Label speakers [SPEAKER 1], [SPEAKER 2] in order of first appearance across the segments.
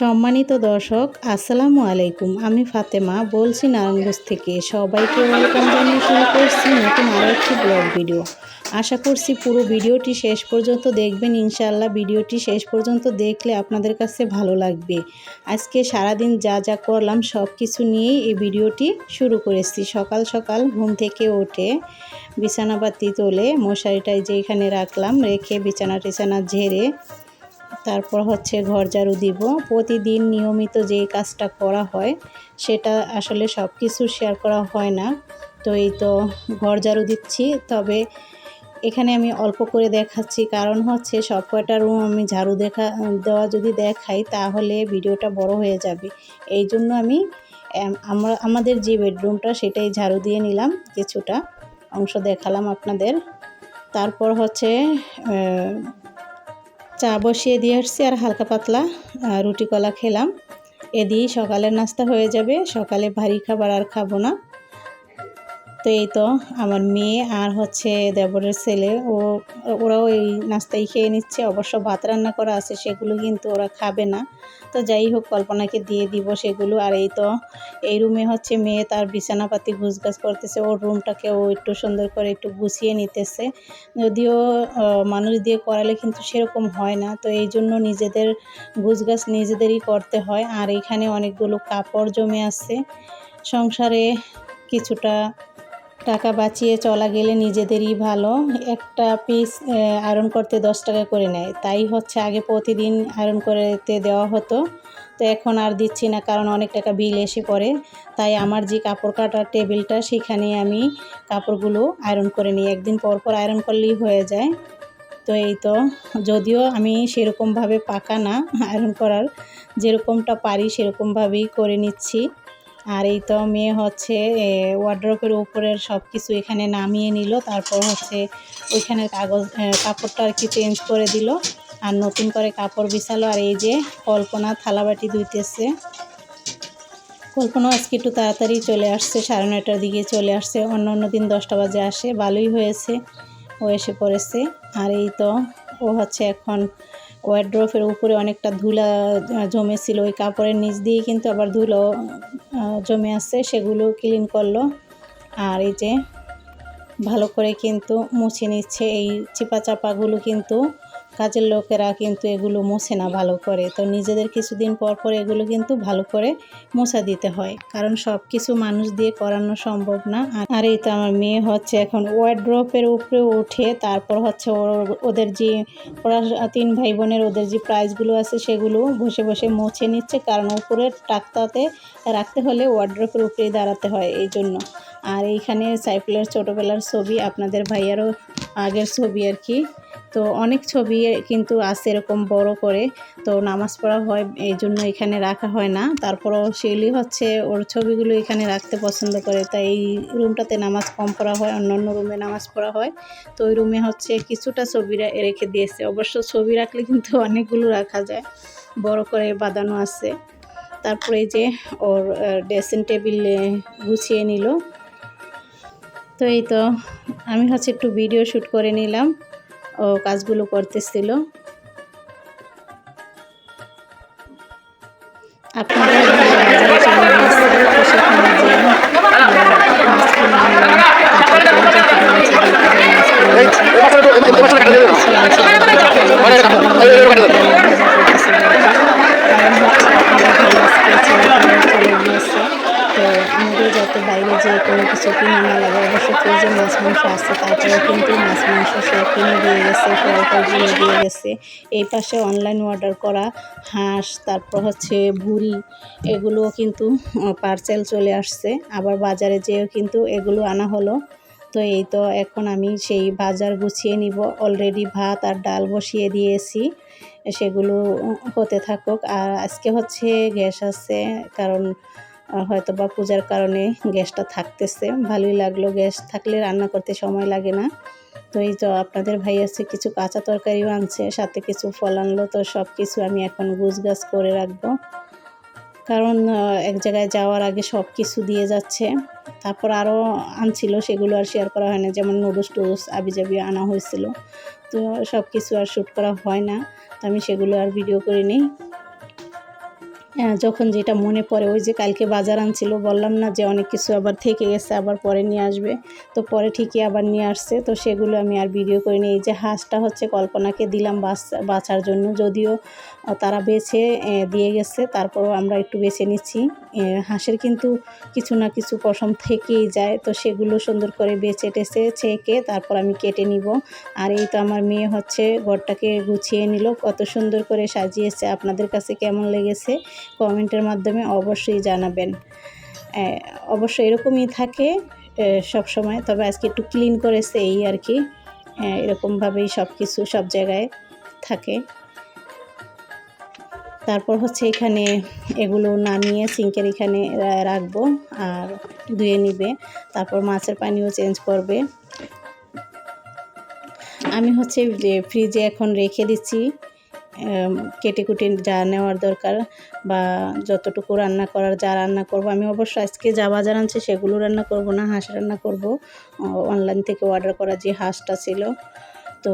[SPEAKER 1] সম্মানিত দর্শক, আসসালামু আলাইকুম। আমি ফাতেমা, বলছি নারায়ণগঞ্জ থেকে। সবাইকে ওয়েলকাম জানিয়ে শুরু করছি নতুন আরও একটি ব্লগ ভিডিও। আশা করছি পুরো ভিডিওটি শেষ পর্যন্ত দেখবেন। ইনশাআল্লাহ ভিডিওটি শেষ পর্যন্ত দেখলে আপনাদের কাছে ভালো লাগবে। আজকে সারাদিন যা যা করলাম, সব কিছু নিয়েই এই ভিডিওটি শুরু করেছি। সকাল সকাল ঘুম থেকে ওঠে বিছানাপাতি তোলে, মশারিটাই যে এখানে রাখলাম, রেখে বিছানা টিছানা ঝেড়ে তারপর হচ্ছে ঘর ঝাড়ু দিব। প্রতিদিন নিয়মিত যে কাজটা করা হয়, সেটা আসলে সব কিছু শেয়ার করা হয় না। তো এই তো ঘর ঝাড়ু দিচ্ছি। তবে এখানে আমি অল্প করে দেখাচ্ছি। কারণ হচ্ছে সব কয়টা রুম আমি ঝাড়ু দেখা, দেওয়া যদি দেখাই, তাহলে ভিডিওটা বড় হয়ে যাবে। এই জন্য আমি আমরা, আমাদের যে বেডরুমটা সেটাই ঝাড়ু দিয়ে নিলাম কিছুটা অংশ দেখালাম আপনাদের। তারপর হচ্ছে চা বসিয়ে দিয়ে আসছি আর হালকা পাতলা রুটি কলা খেলাম। এ দিয়েই সকালের নাস্তা হয়ে যাবে। সকালে ভারী খাবার আর খাব না। তো এই তো আমার মেয়ে আর হচ্ছে দেবরের ছেলে। ও, ওরাও এই নাস্তাই খেয়ে নিচ্ছে। অবশ্য ভাত রান্না করা আছে, সেগুলো কিন্তু ওরা খাবে না। তো যাই হোক, কল্পনাকে দিয়ে দিব সেগুলো। আর এই তো, এই রুমে হচ্ছে মেয়ে তার বিছানাপাতি গুছগাছ করতেছে। ওর রুমটাকে ও একটু সুন্দর করে একটু গুছিয়ে নিতেছে। যদিও মানুষ দিয়ে করালে কিন্তু সেরকম হয় না। তো এই জন্য নিজেদের গুছগাছ নিজেদেরই করতে হয়। আর এখানে অনেকগুলো কাপড় জমে আছে। সংসারে কিছুটা টাকা বাঁচিয়ে চলা গেলে নিজেদেরই ভালো। একটা পিস আয়রন করতে দশ টাকা করে নেয়। তাই হচ্ছে আগে প্রতিদিন আয়রন করতে দেওয়া হতো। তো এখন আর দিচ্ছি না কারণ অনেক টাকা বিল এসে পড়ে। তাই আমার যে কাপড় কাটার টেবিলটা সেখানে আমি কাপড়গুলো আয়রন করে নিই। একদিন পর পর আয়রন করলেই হয়ে যায়। তো এই তো, যদিও আমি সেরকমভাবে পাকা না আয়রন করার। যেরকমটা পারি সেরকমভাবেই করে নিচ্ছি। আর এই তো মেয়ে হচ্ছে ওয়ার্ড্রপের উপরের সব কিছু এখানে নামিয়ে নিল, তারপর হচ্ছে ওইখানের কাগজ কাপড়টা আর কি চেঞ্জ করে দিল, আর নতুন করে কাপড় বিছালো, আর এই যে কল্পনা থালাবাটি ধুইতেছে। কল্পনা আজকে একটু তাড়াতাড়ি চলে আসছে, সাড়ে নয়টার দিকে চলে আসছে, অন্য অন্য দিন দশটা বাজে আসে, ভালোই হয়েছে, ও এসে পড়েছে, আর এই তো ও হচ্ছে এখন ওয়ার্ড্রফের উপরে অনেকটা ধুলা জমেছিল। ওই কাপড়ের নিচ দিয়ে কিন্তু আবার ধুলো জমে আছে সেগুলো ক্লিন করল। আর এই যে ভালো করে কিন্তু মুছে নিচ্ছে। এই চিপা চাপাগুলো কিন্তু কাজের লোকেরা কিন্তু এগুলো মোছে না ভালো করে। তো নিজেদের কিছুদিন পর পর এগুলো কিন্তু ভালো করে মোছা দিতে হয়। কারণ সব কিছু মানুষ দিয়ে করানো সম্ভব না। আর এই তো আমার মেয়ে হচ্ছে এখন ওয়ার্ড্রপের উপরে উঠে তারপর হচ্ছে ওদের যে ওরা তিন ভাই বোনের ওদের যে প্রাইজগুলো আছে সেগুলো বসে বসে মুছে নিচ্ছে। কারণ উপরের টাকতাতে রাখতে হলে ওয়ার্ড্রপের উপরেই দাঁড়াতে হয় এই জন্য। আর এইখানে সাইফুলের ছোটোবেলার ছবি আপনাদের ভাইয়ারও আগের ছবি আর কি। তো অনেক ছবি কিন্তু আছে এরকম বড় করে। তো নামাজ পড়া হয়, এই জন্য এখানে রাখা হয় না। তারপরও সেগুলি হচ্ছে, ওর ছবিগুলো এখানে রাখতে পছন্দ করে। তাই এই রুমটাতে নামাজ কম পড়া হয় অন্য অন্য রুমে নামাজ পড়া হয়। তো ওই রুমে হচ্ছে কিছুটা ছবি রেখে দিয়েছে। অবশ্য ছবি রাখলে কিন্তু অনেকগুলো রাখা যায়। বড় করে বাঁধানো আছে। তারপরে যে ওর ড্রেসিং টেবিলে গুছিয়ে নিল। তো এই তো আমি হচ্ছে একটু ভিডিও শ্যুট করে নিলাম। ও কাজগুলো করতেছিল। আপনাদের কিছু কিনে না লাগে অবশ্য ফ্রিজে মাছ মাংস আছে তারপরে কিন্তু মাছ মাংস সে কিনে দিয়ে গেছে ফল কিনে দিয়ে গেছে। এই পাশে অনলাইন অর্ডার করা হাঁস, তারপর হচ্ছে ভুড়ি, এগুলোও কিন্তু পার্সেল চলে আসছে। আবার বাজারে যেয়েও কিন্তু এগুলো আনা হলো। তো এই তো এখন আমি সেই বাজার গুছিয়ে নিব। অলরেডি ভাত আর ডাল বসিয়ে দিয়েছি। সেগুলো হতে থাকুক। আর আজকে হচ্ছে গ্যাস আছে, কারণ হয়তো বা পূজার কারণে গ্যাসটা থাকতেছে। ভালোই লাগল গ্যাস থাকলে রান্না করতে সময় লাগে না। তো এই তো আপনাদের ভাই আছে কিছু কাঁচা তরকারিও আনছে সাথে কিছু ফল আনলো তো সব কিছু আমি এখন গুছ গাছ করে রাখব। কারণ এক জায়গায় যাওয়ার আগে সব কিছু দিয়ে যাচ্ছে। তারপর আরও আনছিল সেগুলো আর শেয়ার করা হয় না। যেমন নুডলস টুডলস আবিজাবি আনা হয়েছিল। তো সব কিছু আর শ্যুট করা হয় না। তো আমি সেগুলো আর ভিডিও করিনি। আহ, যখন যেটা মনে পড়ে, ওই যে কালকে বাজার আনছিল, বললাম না যে অনেক কিছু আবার থেকে গেছে, আবার পরে নিয়ে আসবে। তো পরে ঠিকই আবার নিয়ে আসছে। তো সেগুলো আমি আর ভিডিও করিনি। এই যে হাঁসটা হচ্ছে কল্পনাকে দিলাম বাঁচার জন্য। যদিও তারা বেছে দিয়ে গেছে। তারপরও আমরা একটু বেছে নিচ্ছি। হাঁসের কিন্তু কিছু না কিছু পশম থেকেই যায়। তো সেগুলো সুন্দর করে বেছে টেছে, ছেঁকে তারপর আমি কেটে নিব। আর এই তো আমার মেয়ে হচ্ছে ঘরটাকে গুছিয়ে নিল। কত সুন্দর করে সাজিয়েছে। আপনাদের কাছে কেমন লেগেছে? কমেন্টের মাধ্যমে অবশ্যই জানাবেন। অবশ্য এরকমই থাকে সব সময়। তবে আজকে একটু ক্লিন করেছে এই আর কি। এরকমভাবেই সব কিছু সব জায়গায় থাকে। তারপর হচ্ছে এখানে এগুলো নামিয়ে সিঙ্কের এখানে রাখব আর ধুয়ে নিবে। তারপর মাছের পানিও চেঞ্জ করবে। আমি হচ্ছে ফ্রিজে এখন রেখে দিচ্ছি। কেটে কুটে যা নেওয়ার দরকার বা যতটুকু রান্না করার যা রান্না করব, আমি অবশ্য আজকে যা বাজার আনছে সেগুলো রান্না করব না, হাঁস রান্না করব। অনলাইন থেকে অর্ডার করা যে হাঁসটা ছিল, তো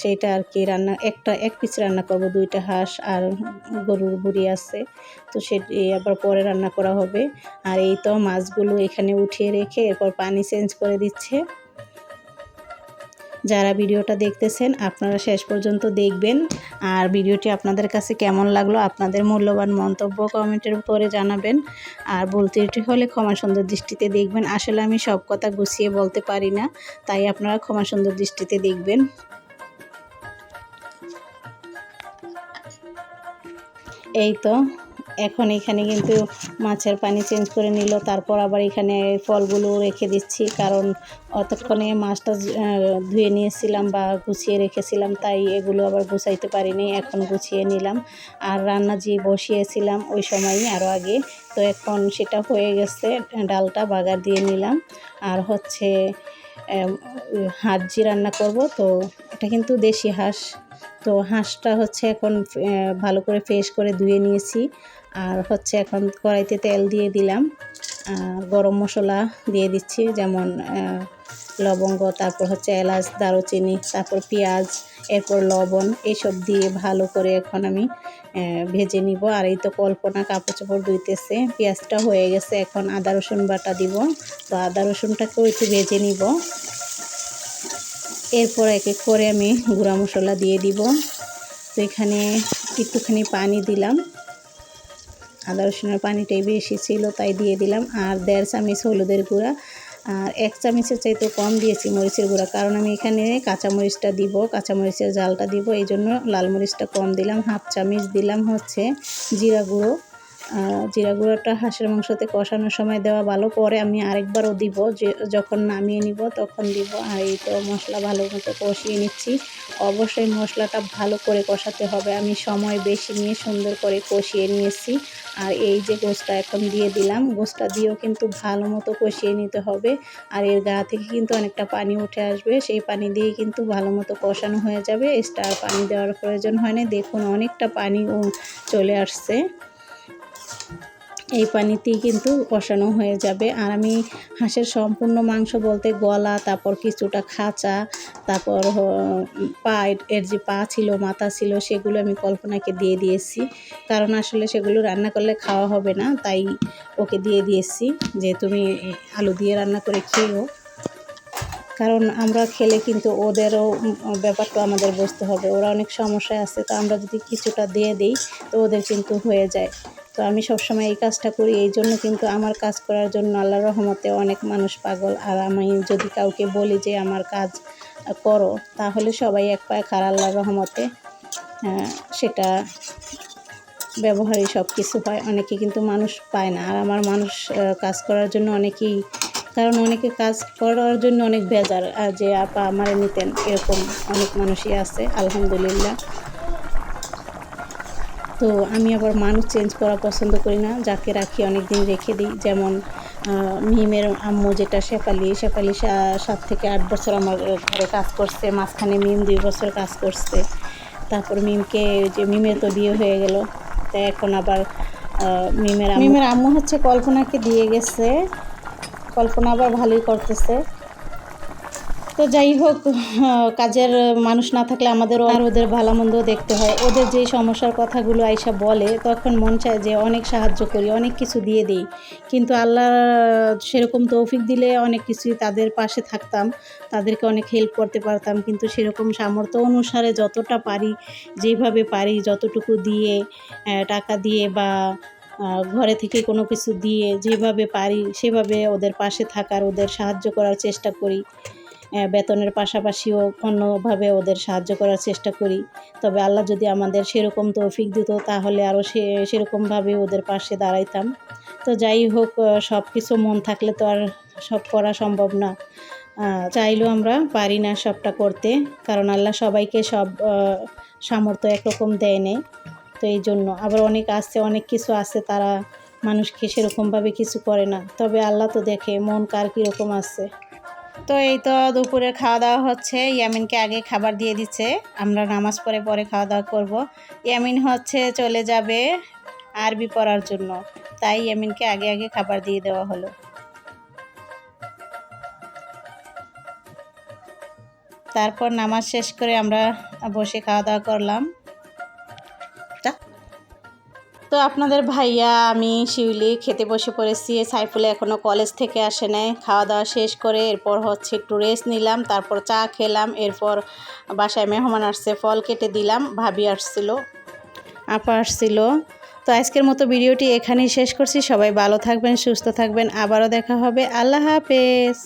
[SPEAKER 1] সেইটা আর কি রান্না, একটা, এক পিস রান্না করব, দুইটা হাঁস আর গরুর বুড়ি আছে, তো সেটি আবার পরে রান্না করা হবে। আর এই তো মাছগুলো এখানে উঠিয়ে রেখে এরপর পানি চেঞ্জ করে দিচ্ছে। যারা ভিডিওটা দেখতেছেন, আপনারা শেষ পর্যন্ত দেখবেন। আর ভিডিওটি আপনাদের কাছে কেমন লাগল, আপনাদের মূল্যবান মন্তব্য কমেন্টের উপরে জানাবেন। আর বলতে এটি হলে ক্ষমা সুন্দর দৃষ্টিতে দেখবেন। আসলে আমি সব কথা গুছিয়ে বলতে পারি না, তাই আপনারা ক্ষমা সুন্দর দৃষ্টিতে দেখবেন। এই তো এখন এখানে কিন্তু মাছের পানি চেঞ্জ করে নিল। তারপর আবার এখানে ফলগুলো রেখে দিচ্ছি, কারণ অতক্ষণে মাছটা ধুয়ে নিয়েছিলাম বা গুছিয়ে রেখেছিলাম, তাই এগুলো আবার গুছাইতে পারিনি, এখন গুছিয়ে নিলাম। আর রান্না যে বসিয়েছিলাম, ওই সময়ই আরও আগে। তো এখন সেটা হয়ে গেছে, ডালটা বাগার দিয়ে নিলাম। আর হচ্ছে হাঁস রান্না করব, তো এটা কিন্তু দেশি হাঁস। তো হাঁসটা হচ্ছে এখন ভালো করে ফ্রেশ করে ধুয়ে নিয়েছি। আর হচ্ছে এখন কড়াইতে তেল দিয়ে দিলাম। গরম মশলা দিয়ে দিচ্ছি, যেমন লবঙ্গ, তারপর হচ্ছে এলাচ, দারুচিনি, তারপর পেঁয়াজ, এরপর লবণ এইসব দিয়ে ভালো করে এখন আমি ভেজে নিব। আর এই তো কল্পনা কাপড় চোপড় ধুইতেছে, পেঁয়াজটা হয়ে গেছে, এখন আদা, রসুন বাটা দিব। তো আদা, রসুনটাকেও একটু ভেজে নিব। এরপর এক এক করে আমি গুঁড়া মশলা দিয়ে দিব। তো এখানে একটুখানি পানি দিলাম। আদা রসুনের পানিটাই বেশি ছিল, তাই দিয়ে দিলাম। আর দেড় চামিচ হলুদের গুঁড়া, আর এক চামিচের চাইতে কম দিয়েছি মরিচের গুঁড়া, কারণ আমি এখানে কাঁচামরিচটা দিব, কাঁচামরিচের জালটা দিব এই জন্য লাল মরিচটা কম দিলাম। হাফ চামিচ দিলাম হচ্ছে জিরা গুঁড়ো জিরা গুঁড়োটা হাঁসের মাংসতে কষানোর সময় দেওয়া ভালো। পরে আমি আরেকবারও দিব। যে, যখন নামিয়ে নিব, তখন দিব। আর এই তো মশলা ভালো মতো কষিয়ে নিচ্ছি। অবশ্যই মশলাটা ভালো করে কষাতে হবে। আমি সময় বেশি নিয়ে সুন্দর করে কষিয়ে নিয়েছি। আর এই যে গোসটা এখন দিয়ে দিলাম গোসটা দিয়েও কিন্তু ভালো মতো কষিয়ে নিতে হবে। আর এর গা থেকে কিন্তু অনেকটা পানি উঠে আসবে। সেই পানি দিয়ে কিন্তু ভালো মতো কষানো হয়ে যাবে। এক্সট্রা পানি দেওয়ার প্রয়োজন হয় না দেখুন, অনেকটা পানি চলে আসছে। এই পানিতেই কিন্তু কষানো হয়ে যাবে। আর আমি হাঁসের সম্পূর্ণ মাংস বলতে গলা, তারপর কিছুটা খাঁচা, তারপর পা এর- যে পা ছিল, মাথা ছিল, সেগুলো আমি কল্পনাকে দিয়ে দিয়েছি। কারণ আসলে সেগুলো রান্না করলে খাওয়া হবে না, তাই ওকে দিয়ে দিয়েছি যে তুমি আলু দিয়ে রান্না করে খেয়েও। কারণ আমরা খেলে কিন্তু ওদেরও ব্যাপারটা আমাদের বুঝতে হবে। ওরা অনেক সমস্যায় আছে, তো আমরা যদি কিছুটা দিয়ে দিই, তো ওদের কিন্তু হয়ে যায়। তো আমি সবসময় এই কাজটা করি, এই জন্য কিন্তু আমার কাজ করার জন্য আল্লাহ রহমতে অনেক মানুষ পাগল। আর আমি যদি কাউকে বলি যে আমার কাজ করো, তাহলে সবাই এক পায়ে খার আল্লাহর রহমতে সেটা ব্যবহারই সব কিছু হয়। অনেকে কিন্তু মানুষ পায় না। আর আমার মানুষ কাজ করার জন্য অনেকেই, কারণ অনেকে কাজ করার জন্য অনেক বেজার। যে আপা আমার নিতেন, এরকম অনেক মানুষই আছে, আলহামদুলিল্লাহ। তো আমি আবার মানুষ চেঞ্জ করা পছন্দ করি না, যাকে রাখি অনেক দিন রেখে দিই। যেমন মিমের আম্মু যেটা শেফালি শেফালি সাত থেকে আট বছর আমার ঘরে কাজ করছে, মাঝখানে মিম দুই বছর কাজ করছে। তারপর মিমকে যে, মিমের তো বিয়ে হয়ে গেল তাই এখন আবার মিমের মিমের আম্মু হচ্ছে কল্পনাকে দিয়ে গেছে, কল্পনা আবার ভালোই করতেছে। তো যাই হোক কাজের মানুষ না থাকলে আমাদেরও আর ওদের ভালো মন্দ দেখতে হয়। ওদের যেই সমস্যার কথাগুলো আইসা বলে, তখন মন চায় যে অনেক সাহায্য করি, অনেক কিছু দিয়ে দিই। কিন্তু আল্লাহ সেরকম তৌফিক দিলে অনেক কিছুই তাদের পাশে থাকতাম, তাদেরকে অনেক হেল্প করতে পারতাম। কিন্তু সেরকম সামর্থ্য অনুসারে যতটা পারি যেভাবে পারি, যতটুকু দিয়ে টাকা দিয়ে বা ঘরে থেকে কোনো কিছু দিয়ে যেভাবে পারি, সেভাবে ওদের পাশে থাকার, ওদের সাহায্য করার চেষ্টা করি। বেতনের পাশাপাশিও অন্যভাবে ওদের সাহায্য করার চেষ্টা করি। তবে আল্লাহ যদি আমাদের সেরকম তৌফিক দিত, তাহলে আরও সে, সেরকমভাবে ওদের পাশে দাঁড়াইতাম। তো যাই হোক সব কিছু মন থাকলে তো আর সব করা সম্ভব না। চাইলেও আমরা পারি না সবটা করতে, কারণ আল্লাহ সবাইকে সব সামর্থ্য একরকম দেয় নেই। তো এই জন্য আবার অনেক আছে, অনেক কিছু আছে, তারা মানুষকে সেরকমভাবে কিছু করে না। তবে আল্লাহ তো দেখে মন কার কীরকম আছে। তো এই তো দুপুরে খাওয়া দাওয়া হচ্ছে। ইয়ামিনকে আগে খাবার দিয়ে দিচ্ছে। আমরা নামাজ পড়ে পরে খাওয়া দাওয়া করব। ইয়ামিন হচ্ছে চলে যাবে আরবি পড়ার জন্য। তাই ইয়ামিনকে আগে আগে খাবার দিয়ে দেওয়া হলো। তারপর নামাজ শেষ করে আমরা বসে খাওয়া দাওয়া করলাম। তো আপনাদের ভাইয়া, আমি, শিউলি খেতে বসে পড়েছি। সাইফুলে এখনও কলেজ থেকে আসে নাই। খাওয়া দাওয়া শেষ করে এরপর হচ্ছে একটু রেস্ট নিলাম, তারপর চা খেলাম, এরপর বাসায় মেহমান আসছে, ফল কেটে দিলাম, ভাবি আসছিল, আপা আসছিল। তো আজকের মতো ভিডিওটি এখানেই শেষ করছি। সবাই ভালো থাকবেন, সুস্থ থাকবেন, আবারও দেখা হবে। আল্লাহ হাফেজ।